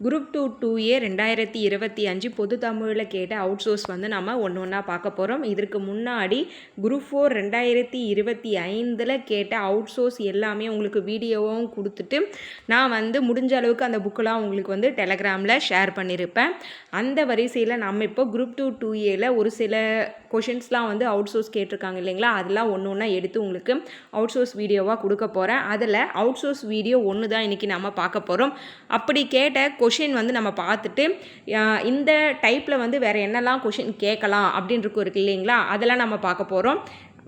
Group two two ஏ ரெண்டாயிரத்தி இருபத்தி அஞ்சு பொது தமிழில் கேட்ட அவுட் சோர்ஸ் வந்து நம்ம ஒன்று ஒன்றா பார்க்க போகிறோம் இதற்கு முன்னாடி குரூப் ஃபோர் ரெண்டாயிரத்தி இருபத்தி ஐந்தில் கேட்ட அவுட் சோர்ஸ் எல்லாமே உங்களுக்கு வீடியோவும் கொடுத்துட்டு நான் வந்து முடிஞ்ச அளவுக்கு அந்த புக்கெலாம் உங்களுக்கு வந்து டெலகிராமில் ஷேர் பண்ணியிருப்பேன். அந்த வரிசையில் நம்ம இப்போ குரூப் டூ டூ ஏல ஒரு சில கொஷின்ஸ்லாம் வந்து அவுட் சோர்ஸ் கேட்டிருக்காங்க இல்லைங்களா? அதெல்லாம் ஒன்று ஒன்றா எடுத்து உங்களுக்கு அவுட் சோர்ஸ் வீடியோவாக கொடுக்க போகிறேன் அதில் அவுட் சோர்ஸ் வீடியோ ஒன்று தான் இன்றைக்கி நம்ம பார்க்க போகிறோம் அப்படி கேட்ட கொஷின் வந்து நம்ம பார்த்துட்டு இந்த டைப்பில் வந்து வேறு என்னெல்லாம் கொஷின் கேட்கலாம் அப்படின்றது இருக்கு இல்லைங்களா? அதெல்லாம் நம்ம பார்க்க போகிறோம்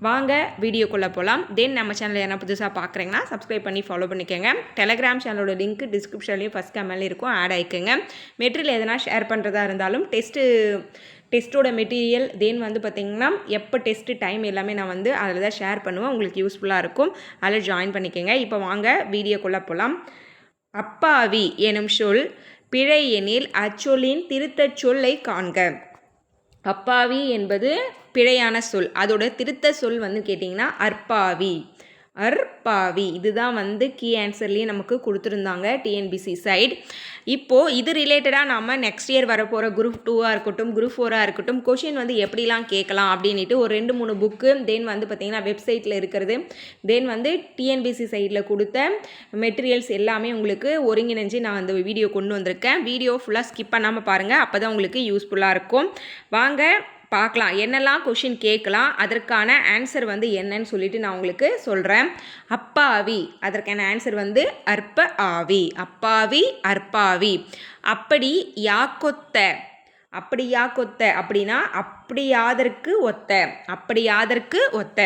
வாங்க வீடியோக்குள்ளே போகலாம் தென் நம்ம சேனலில் என்ன புதுசாக பார்க்குறீங்கன்னா சப்ஸ்கிரைப் பண்ணி ஃபாலோ பண்ணிக்கோங்க. டெலகிராம் சேனலோட லிங்க் டிஸ்கிரிப்ஷன்லேயும் ஃபஸ்ட் கமெண்ட்லேயும் இருக்கும். ஆட் ஆகிக்கோங்க மெட்டீரியல் எதனா ஷேர் பண்ணுறதா இருந்தாலும் டெஸ்ட்டு டெஸ்ட்டோட மெட்டீரியல் தென் வந்து பார்த்திங்கன்னா எப்போ டெஸ்ட்டு டைம் எல்லாமே நான் வந்து அதில் தான் ஷேர் பண்ணுவேன். உங்களுக்கு யூஸ்ஃபுல்லாக இருக்கும். அதில் ஜாயின் பண்ணிக்கோங்க. இப்போ வாங்க வீடியோக்குள்ளே போகலாம் அப்பாவி எனும் சொல் பிழை எனில் அச்சொல்லின் திருத்தச் சொல்லை காண்க. அப்பாவி என்பது பிழையான சொல். அதோட திருத்த சொல் வந்து கேட்டிங்கன்னா அற்பாவி. அற்பாவி. இதுதான் வந்து கீ ஆன்சர்லேயே நமக்கு கொடுத்துருந்தாங்க டிஎன்பிசி சைட் இப்போது இது ரிலேட்டடாக நம்ம நெக்ஸ்ட் இயர் வரப்போகிற குரூப் டூவாக இருக்கட்டும் குரூப் ஃபோராக இருக்கட்டும் கொஷின் வந்து எப்படிலாம் கேட்கலாம் அப்படின்ட்டு ஒரு ரெண்டு மூணு புக்கு தென் வந்து பார்த்திங்கன்னா வெப்சைட்டில் இருக்கிறது. தென் வந்து டிஎன்பிசி சைட்டில் கொடுத்த மெட்டீரியல்ஸ் எல்லாமே உங்களுக்கு ஒருங்கிணைஞ்சு நான் அந்த வீடியோ கொண்டு வந்திருக்கேன். வீடியோ ஃபுல்லாக ஸ்கிப் பண்ணாமல் பாருங்கள் அப்போ தான் உங்களுக்கு யூஸ்ஃபுல்லாக இருக்கும். வாங்க பார்க்கலாம். என்னெல்லாம் கொஷின் கேட்கலாம் அதற்கான ஆன்சர் வந்து என்னன்னு சொல்லிட்டு நான் உங்களுக்கு சொல்கிறேன் அப்பாவி அதற்கான ஆன்சர் வந்து அற்ப ஆவி. அப்பாவி அற்பாவி. அப்படி யாக்கொத்த. அப்படி யாக்கொத்த அப்படின்னா அப்படியாதற்கு ஒத்த. அப்படியாதற்கு ஒத்த.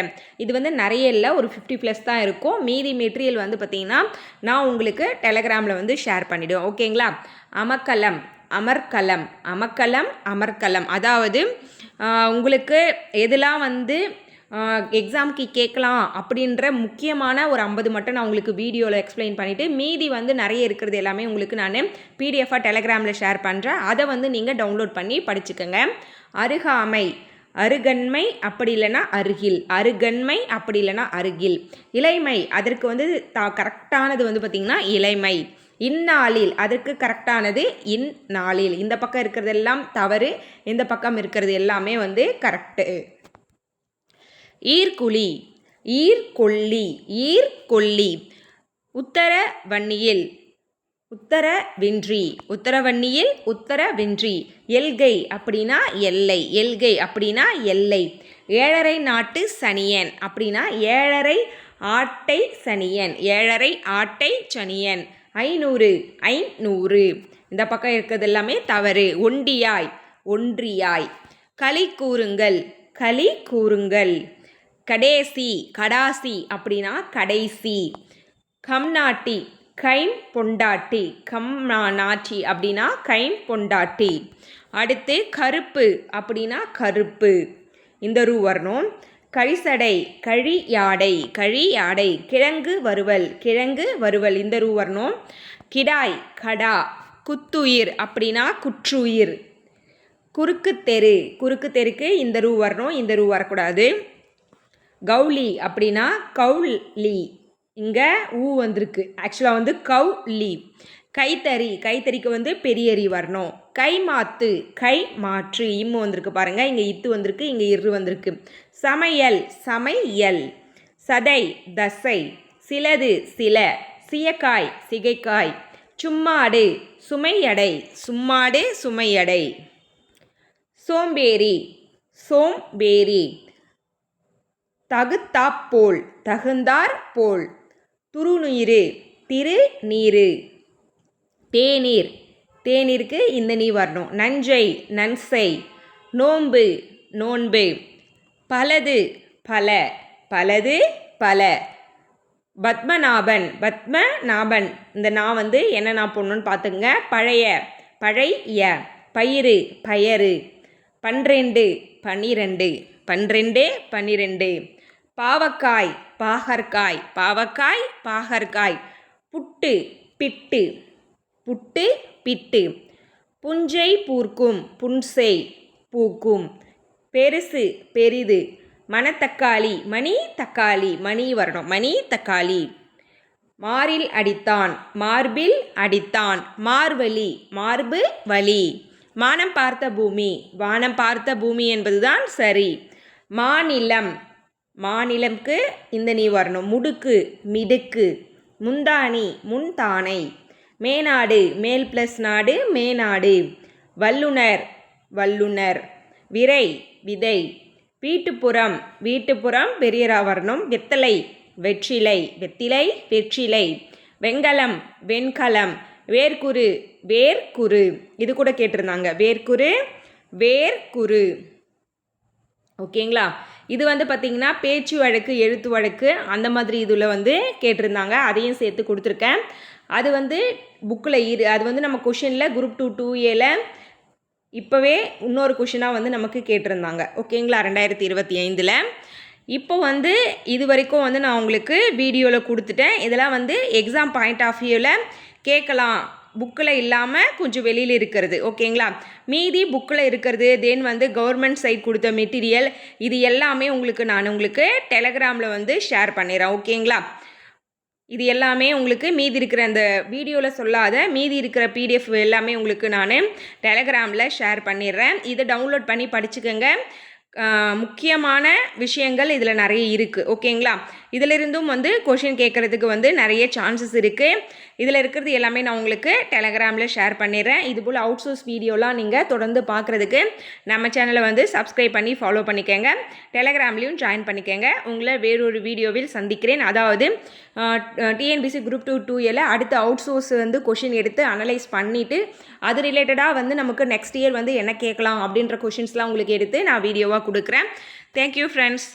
இது வந்து நிறைய இல்லை ஒரு ஃபிஃப்டி ப்ளஸ் தான் இருக்கும். மீதி மெட்டீரியல் வந்து பார்த்திங்கன்னா நான் உங்களுக்கு டெலகிராமில் வந்து ஷேர் பண்ணிவிடுவேன் ஓகேங்களா அமக்கலம். அமர்கலம். அமக்கலம் அமர்கலம். அதாவது உங்களுக்கு எதெல்லாம் வந்து எக்ஸாம்க்கு கேட்கலாம் அப்படின்ற முக்கியமான ஒரு ஐம்பது மட்டும் நான் உங்களுக்கு வீடியோவில் எக்ஸ்பிளைன் பண்ணிவிட்டு மீதி வந்து நிறைய இருக்கிறது எல்லாமே உங்களுக்கு நான் பிடிஎஃபாக டெலகிராமில் ஷேர் பண்ணுறேன் அதை வந்து நீங்கள் டவுன்லோட் பண்ணி படிச்சுக்கோங்க. அருகாமை. அருகன்மை அப்படி இல்லைன்னா அருகில். அருகன்மை அப்படி இல்லைன்னா அருகில். இளைமை அதற்கு வந்து த கரெக்டானது வந்து பார்த்திங்கன்னா இளைமை இந்நாளில் அதற்கு கரெக்டானது இந்நாளில். இந்த பக்கம் இருக்கிறதெல்லாம் தவறு இந்த பக்கம் இருக்கிறது எல்லாமே வந்து கரெக்டு ஈர்க்குழி ஈர்கொல்லி ஈர்கொல்லி உத்தர வன்னியில் உத்தர வென்றி. உத்தரவன்னியில் உத்தர வென்றி. எல்கை அப்படின்னா எல்லை எல்கை அப்படின்னா எல்லை. ஏழரை நாட்டு சனியன் அப்படின்னா ஏழரை ஆட்டை சனியன் ஏழரை ஆட்டை சனியன். ஐநூறு ஐநூறு. இந்த பக்கம் இருக்கிறது எல்லாமே தவறு. ஒண்டியாய் ஒன்றியாய். களி கூறுங்கள் களி கூறுங்கள். கடைசி கடாசி அப்படின்னா கடைசி. கம்நாட்டி கைம் பொண்டாட்டி. கம் நாட்டி அப்படின்னா கைம் பொண்டாட்டி. அடுத்து கருப்பு அப்படின்னா கருப்பு. இந்த ரூ வரணும். கழிசடை கழி யாடை கழி யாடை கிழங்கு வறுவல் கிழங்கு வறுவல். இந்த ரூ வரணும். கிடாய் கடா குத்துயிர் அப்படின்னா குற்றுயிர். குறுக்கு தெரு குறுக்கு தெருக்கு இந்த ரூ வரணும் இந்த ரூ வரக்கூடாது. கௌலி அப்படின்னா கௌலி. இங்கே ஊ வந்திருக்கு. ஆக்சுவலாக வந்து கௌலி. கைத்தறி. கைத்தறிக்கு வந்து பெரியரி வரணும். கை மாத்து. கை மாற்று. இம்மு வந்திருக்கு பாருங்கள் இங்கே இத்து வந்திருக்கு. இங்கே இரு வந்திருக்கு. சமையல். சமையல். சதை. தசை. சிலது. சில. சியக்காய். சிகைக்காய். சும்மாடு. சுமையடை. சும்மாடு. சுமையடை. சோம்பேறி. சோம்பேறி. தகுத்தாப்போல் தகுந்தார் போல். துருநீரு திருநீரு தேநீர். தேநீருக்கு இந்த நீ வரணும். நஞ்சை நன்சை நோன்பு நோன்பு. பலது பல. பலது பல. பத்மநாபன் பத்மநாபன். இந்த நான் வந்து என்ன நான் போடணும்னு பார்த்துங்க பழைய பழைய. பயிறு பயறு. பன்னிரெண்டு பன்னிரெண்டு. பன்னிரெண்டு பன்னிரெண்டு. பாவக்காய் பாகற்காய். பாவக்காய் பாகற்காய். புட்டு பிட்டு. புட்டு பிட்டு. புஞ்சை பூர்க்கும் புன்சை பூக்கும். பெருசு பெரிது. மணத்தக்காளி மணி தக்காளி மணி வரணும். மணி தக்காளி. மாரில் அடித்தான் மார்பில் அடித்தான். மார்வழி மார்பு வலி. மானம் பார்த்த பூமி வானம் பார்த்த பூமி என்பதுதான் சரி. மாநிலம். மாநிலம்க்கு இந்த நீ வரணும். முடுக்கு மிடுக்கு. முந்தானி முன்தானை. மேநாடு மேல் ப்ளஸ் நாடு மேநாடு வல்லுனர் வல்லுனர். விரை விதை. வீட்டுப்புறம் வீட்டுப்புறம் பெரியராவரணம் வெத்தலை. வெற்றிலை வெத்திலை வெற்றிலை. வெண்கலம் வெண்கலம். வேர்க்குரு வேர்க்குரு இது கூட கேட்டிருந்தாங்க. வேர்க்குரு வேர்க்குரு ஓகேங்களா? இது வந்து பார்த்திங்கன்னா பேச்சு வழக்கு எழுத்து வழக்கு அந்த மாதிரி இதில் வந்து கேட்டிருந்தாங்க. அதையும் சேர்த்து கொடுத்துருக்கேன். அது வந்து புக்கில் இரு அது வந்து நம்ம கொஷினில் குரூப் டூ டூ ஏல இப்போவே இன்னொரு கொஷினாக வந்து நமக்கு கேட்டிருந்தாங்க. ஓகேங்களா ரெண்டாயிரத்தி இருபத்தி ஐந்தில். இப்போ வந்து இது வரைக்கும் வந்து நான் உங்களுக்கு வீடியோவில் கொடுத்துட்டேன். இதெல்லாம் வந்து எக்ஸாம் பாயிண்ட் ஆஃப் வியூவில் கேட்கலாம். புக்கில் இல்லாமல் கொஞ்சம் வெளியில் இருக்கிறது. ஓகேங்களா மீதி புக்கில் இருக்கிறது தென் வந்து கவர்மெண்ட் சைட் கொடுத்த மெட்டீரியல் இது எல்லாமே உங்களுக்கு நான் உங்களுக்கு டெலகிராமில் வந்து ஷேர் பண்ணிடுறேன். ஓகேங்களா இது எல்லாமே உங்களுக்கு மீதி இருக்கிற அந்த வீடியோவில் சொல்லாத மீதி இருக்கிற பிடிஎஃப் எல்லாமே உங்களுக்கு நான் டெலகிராமில் ஷேர் பண்ணிடுறேன். இதை டவுன்லோட் பண்ணி படிச்சுக்கோங்க. முக்கியமான விஷயங்கள் இதில் நிறைய இருக்குது ஓகேங்களா இதிலிருந்தும் வந்து கொஷின் கேட்குறதுக்கு வந்து நிறைய சான்சஸ் இருக்குது இதில் இருக்கிறது எல்லாமே நான் உங்களுக்கு டெலகிராமில் ஷேர் பண்ணிடுறேன். இதுபோல் அவுட் சோர்ஸ் வீடியோலாம் நீங்கள் தொடர்ந்து பார்க்குறதுக்கு நம்ம சேனலை வந்து சப்ஸ்கிரைப் பண்ணி ஃபாலோ பண்ணிக்கோங்க. டெலகிராம்லேயும் ஜாயின் பண்ணிக்கோங்க. உங்களை வேறொரு வீடியோவில் சந்திக்கிறேன். அதாவது டிஎன்பிசி குரூப் டூ டூ ஏல அடுத்த அவுட் சோர்ஸ் வந்து கொஷின் எடுத்து அனலைஸ் பண்ணிவிட்டு அது ரிலேட்டடாக வந்து நமக்கு நெக்ஸ்ட் இயர் வந்து என்ன கேட்கலாம் அப்படின்ற கொஷின்ஸ்லாம் உங்களுக்கு எடுத்து நான் வீடியோவாக கொடுக்குறேன். Thank you friends